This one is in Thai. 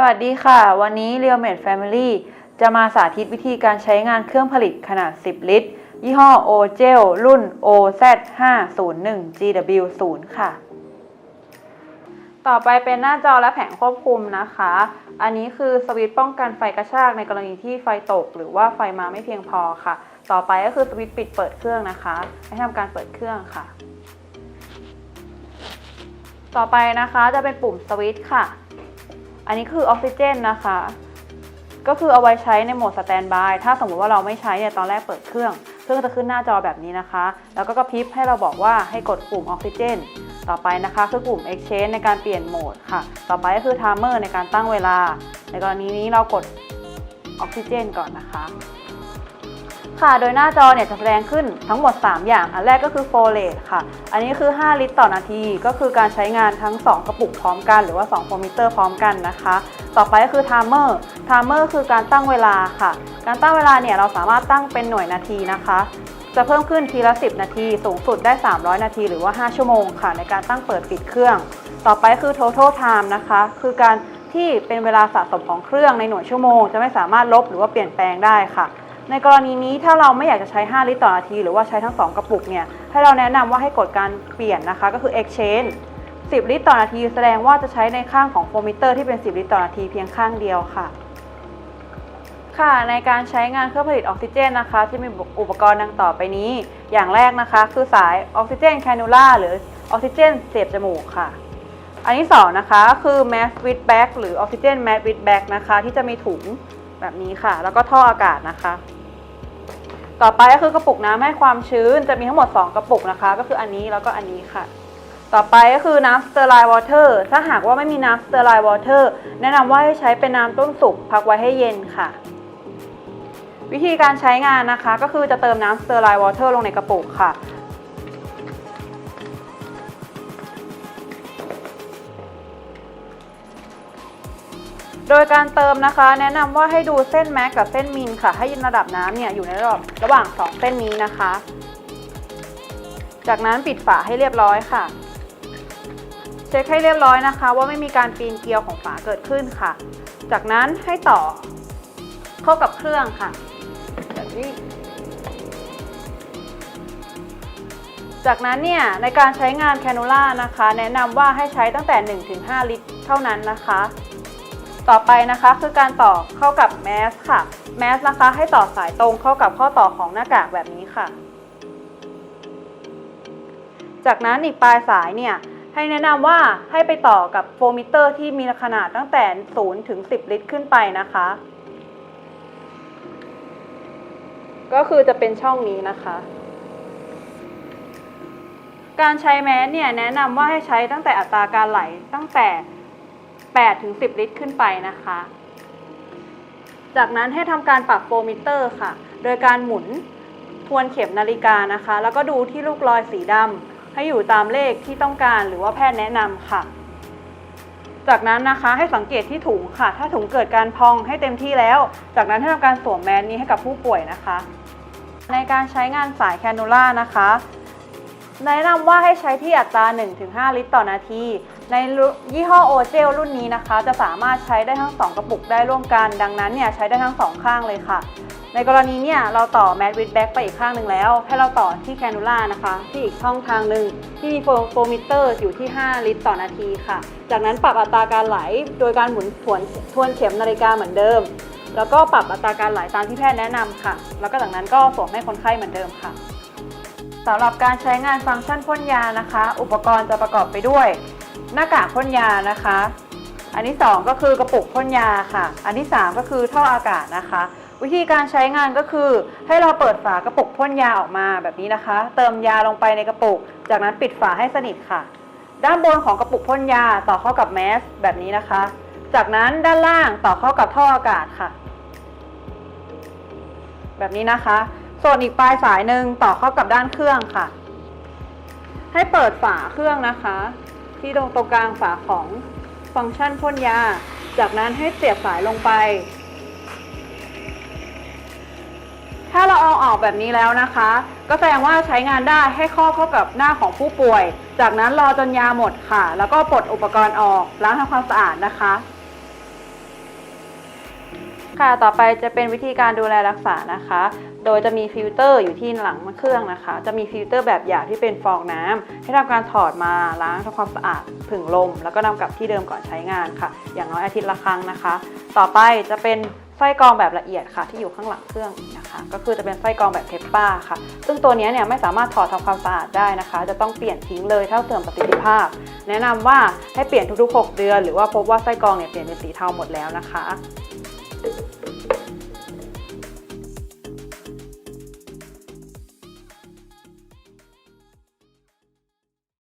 สวัสดีค่ะ วันนี้ r e a l m a d e Family จะมาสาธิตวิธีการใช้งานเครื่องผลิตขนาด 10 ลิตร ยี่ห้อ o g e l รุ่น OZ501 GW0 ค่ะ ต่อไปเป็นหน้าจอและแผงควบคุมนะคะ อันนี้คือสวิตช์ป้องกันไฟกระชากในกรณีที่ไฟตก หรือว่าไฟมาไม่เพียงพอค่ะ ต่อไปก็คือสวิตช์ปิดเปิดเครื่องนะคะ ให้ทำการเปิดเครื่องค่ะ ต่อไปนะคะจะเป็นปุ่มสวิตช์ค่ะ อันนี้คือออกซิเจนนะคะ ก็คือเอาไว้ใช้ในโหมดสแตนบาย ถ้าสมมติว่าเราไม่ใช้เนี่ยตอนแรกเปิดเครื่อง เครื่องจะขึ้นหน้าจอแบบนี้นะคะ แล้วก็กระพริบให้เราบอกว่าให้กดปุ่มออกซิเจน ต่อไปนะคะคือปุ่ม exchange ในการเปลี่ยนโหมดค่ะ ต่อไปก็คือ timer ในการตั้งเวลา ในกรณีนี้เรากดออกซิเจนก่อนนะคะ ค่ะ โดยหน้าจอเนี่ยจะแสดงขึ้นทั้งหมด 3 อย่าง อันแรกก็คือ flow rate ค่ะ อันนี้คือ 5 ลิตรต่อนาที ก็คือการใช้งานทั้ง 2 กระปุกพร้อมกัน หรือว่า2โฟมิเตอร์พร้อมกันนะคะ ต่อไปก็คือ timer timer คือการตั้งเวลาค่ะ การตั้งเวลาเนี่ยเราสามารถตั้งเป็นหน่วยนาทีนะคะ จะเพิ่มขึ้นทีละ 10 นาที สูงสุดได้ 300 นาที หรือว่า 5 ชั่วโมงค่ะ ในการตั้งเปิดปิดเครื่อง ต่อไปคือ total time นะคะ คือการที่เป็นเวลาสะสมของเครื่องในหน่วยชั่วโมง จะไม่สามารถลบหรือว่าเปลี่ยนแปลงได้ค่ะ ในกรณีนี้ถ้าเราไม่อยากจะใช้ 5 ลิตรต่อนาที หรือว่าใช้ทั้ง 2 กระปุกเนี่ยให้เราแนะนำว่าให้กดการเปลี่ยนนะคะ ก็คือ exchange 10 ลิตรต่อนาที แสดงว่าจะใช้ในข้างของโฟมิเตอร์ที่เป็น 10 ลิตรต่อนาทีเพียงข้างเดียวค่ะ ค่ะในการใช้งานเครื่องผลิตออกซิเจนนะคะ ที่มีอุปกรณ์ดังต่อไปนี้ อย่างแรกนะคะ คือสายออกซิเจนแคนูล่าหรือออกซิเจนเสียบจมูกค่ะ อันที่สองนะคะคือ mask with bag หรือออกซิเจน mask with bag นะคะ ที่จะมีถุงแบบนี้ค่ะ แล้วก็ท่ออากาศนะคะ ต่อไปก็คือกระปุกน้ำให้ความชื้นจะมีทั้งหมด 2 กระปุกนะคะ ก็คืออันนี้แล้วก็อันนี้ค่ะ ต่อไปก็คือน้ำสเตอร์ไลน์วอเตอร์ถ้าหากว่าไม่มีน้ำสเตอร์ไลน์วอเตอร์แนะนำว่าให้ใช้เป็นน้ำต้มสุกพักไว้ให้เย็นค่ะ วิธีการใช้งานนะคะ ก็คือจะเติมน้ำสเตอร์ไลน์วอเตอร์ลงในกระปุกค่ะ โดยการเติมนะคะ แนะนำว่าให้ดูเส้นแม็กกับเส้นมินค่ะ ให้ยืนระดับน้ำเนี่ยอยู่ในระดับระหว่าง 2 เส้นนี้นะคะ จากนั้นปิดฝาให้เรียบร้อยค่ะ เช็คให้เรียบร้อยนะคะ ว่าไม่มีการปีนเกลียวของฝาเกิดขึ้นค่ะ จากนั้นให้ต่อเข้ากับเครื่องค่ะแบบนี้จากนั้นเนี่ยในการใช้งานแคนูล่านะคะ แนะนำว่าให้ใช้ตั้งแต่ 1-5 ลิตรเท่านั้นนะคะ ต่อไปนะคะคือการต่อเข้ากับแมสค่ะ แมสนะคะให้ต่อสายตรงเข้ากับข้อต่อของหน้ากากแบบนี้ค่ะ จากนั้นอีกปลายสายเนี่ยให้แนะนำว่าให้ไปต่อกับโฟมิเตอร์ที่มีขนาดตั้งแต่ 0 ถึง 10 ลิตรขึ้นไปนะคะ ก็คือจะเป็นช่องนี้นะคะ การใช้แมสเนี่ยแนะนำว่าให้ใช้ตั้งแต่อัตราการไหลตั้งแต่ 8ถึง10 ลิตรขึ้นไปนะคะ จากนั้นให้ทำการปรับโฟมิเตอร์ค่ะ โดยการหมุนทวนเข็มนาฬิกานะคะ แล้วก็ดูที่ลูกรอยสีดำให้อยู่ตามเลขที่ต้องการหรือว่าแพทย์แนะนำค่ะ จากนั้นนะคะให้สังเกตที่ถุงค่ะ ถ้าถุงเกิดการพองให้เต็มที่แล้ว จากนั้นให้ทำการสวมแมสนี้ให้กับผู้ป่วยนะคะ ในการใช้งานสายแคนูล่านะคะ แนะนำว่าให้ใช้ที่อัตรา 1-5 ลิตรต่อนาที ในยี่ห้อโอเจลรุ่นนี้นะคะ จะสามารถใช้ได้ทั้ง 2 กระปุกได้ร่วมกัน ดังนั้นเนี่ยใช้ได้ทั้ง 2 ข้างเลยค่ะ ในกรณีเนี่ยเราต่อแมทวิดแบ็กไปอีกข้างหนึ่งแล้ว ให้เราต่อที่แคนูล่านะคะ ที่อีกช่องทางหนึ่งที่มีโฟมิเตอร์อยู่ที่ 5 ลิตรต่อนาทีค่ะ จากนั้นปรับอัตราการไหลโดยการหมุนทวนทวนเข็มนาฬิกาเหมือนเดิม แล้วก็ปรับอัตราการไหลตามที่แพทย์แนะนำค่ะ แล้วก็จากนั้นก็สวมให้คนไข้เหมือนเดิมค่ะ สำหรับการใช้งานฟังก์ชันพ่นยานะคะ อุปกรณ์จะประกอบไปด้วย หน้ากากพ่นยานะคะ อันที่ 2 ก็คือกระปุกพ่นยาค่ะ อันที่ 3 ก็คือท่ออากาศนะคะ วิธีการใช้งานก็คือ ให้เราเปิดฝากระปุกพ่นยาออกมาแบบนี้นะคะ เติมยาลงไปในกระปุก จากนั้นปิดฝาให้สนิทค่ะ ด้านบนของกระปุกพ่นยาต่อเข้ากับแมสแบบนี้นะคะ จากนั้นด้านล่างต่อเข้ากับท่ออากาศค่ะ แบบนี้นะคะ ส่วนอีกปลายสายหนึ่งต่อเข้ากับด้านเครื่องค่ะ ให้เปิดฝาเครื่องนะคะ ที่ตรงตรงกลางฝาของฟังก์ชันพ่นยา จากนั้นให้เสียบสายลงไป ถ้าเราเอาออกแบบนี้แล้วนะคะ ก็แสดงว่าใช้งานได้ให้ครอบเข้ากับหน้าของผู้ป่วย จากนั้นรอจนยาหมดค่ะ แล้วก็ปลดอุปกรณ์ออกล้างทำความสะอาดนะคะ ค่ะ ต่อไปจะเป็นวิธีการดูแลรักษานะคะ โดยจะมีฟิลเตอร์อยู่ที่หลังเครื่องนะคะ จะมีฟิลเตอร์แบบหยาบที่เป็นฟองน้ำให้ทำการถอดมาล้างทำความสะอาดผึ่งลม แล้วก็นำกลับที่เดิมก่อนใช้งานค่ะ อย่างน้อยอาทิตย์ละครั้งนะคะ ต่อไปจะเป็นไส้กรองแบบละเอียดค่ะ ที่อยู่ข้างหลังเครื่องนะคะ ก็คือจะเป็นไส้กรองแบบเทปป้าค่ะ ซึ่งตัวนี้เนี่ยไม่สามารถถอดทำความสะอาดได้นะคะ จะต้องเปลี่ยนทิ้งเลยถ้าเสื่อมประสิทธิภาพ แนะนำว่าให้เปลี่ยนทุกๆ 6 เดือน หรือว่าพบว่าไส้กรองเนี่ยเปลี่ยนเป็นสีเทาหมดแล้วนะคะ Thank you.